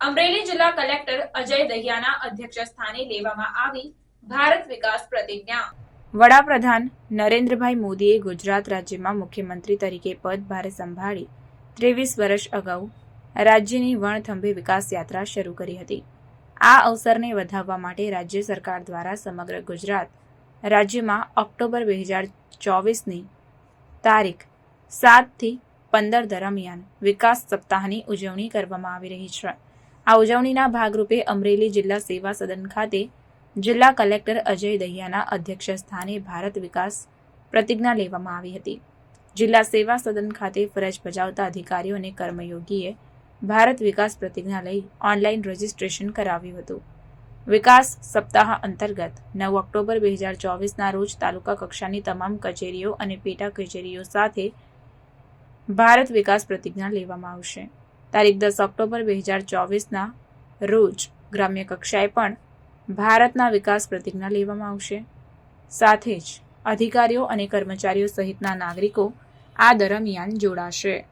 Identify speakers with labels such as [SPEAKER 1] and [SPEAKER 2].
[SPEAKER 1] અમરેલી જિલ્લા કલેક્ટર અજય દહિયાના અધ્યક્ષસ્થાને લેવામાં આવી ભારત વિકાસ પ્રતિજ્ઞા. વડાપ્રધાન નરેન્દ્રભાઈ મોદીએ ગુજરાત રાજ્યમાં મુખ્યમંત્રી તરીકે પદભાર સંભાળી ત્રેવીસ વર્ષ અગાઉ રાજ્યની વણથંભી વિકાસ યાત્રા શરૂ કરી હતી. આ અવસરને વધાવવા માટે રાજ્ય સરકાર દ્વારા સમગ્ર ગુજરાત રાજ્યમાં ઓક્ટોબર બે હજાર ચોવીસની તારીખ સાતથી પંદર દરમિયાન વિકાસ સપ્તાહની ઉજવણી કરવામાં આવી રહી છે. આ ઉજવણીના ભાગરૂપે અમરેલી જિલ્લા સેવા સદન ખાતે જિલ્લા કલેક્ટર અજય દહિયાના અધ્યક્ષ સ્થાને ભારત વિકાસ પ્રતિજ્ઞા લેવામાં આવી હતી. જિલ્લા સેવા સદન ખાતે ફરજ બજાવતા અધિકારીઓ અને કર્મયોગીએ ભારત વિકાસ પ્રતિજ્ઞા લઈ ઓનલાઈન રજીસ્ટ્રેશન કરાવ્યું હતું. વિકાસ સપ્તાહ અંતર્ગત નવ ઓક્ટોબર બે હજાર ચોવીસના રોજ તાલુકા કક્ષાની તમામ કચેરીઓ અને પેટા કચેરીઓ સાથે ભારત વિકાસ પ્રતિજ્ઞા લેવામાં આવશે. તારીખ દસ ઓક્ટોબર બે હજાર ચોવીસના રોજ ગ્રામ્ય કક્ષાએ પણ ભારતના વિકાસ પ્રતિજ્ઞા લેવામાં આવશે. સાથે જ અધિકારીઓ અને કર્મચારીઓ સહિતના નાગરિકો આ દરમિયાન જોડાશે.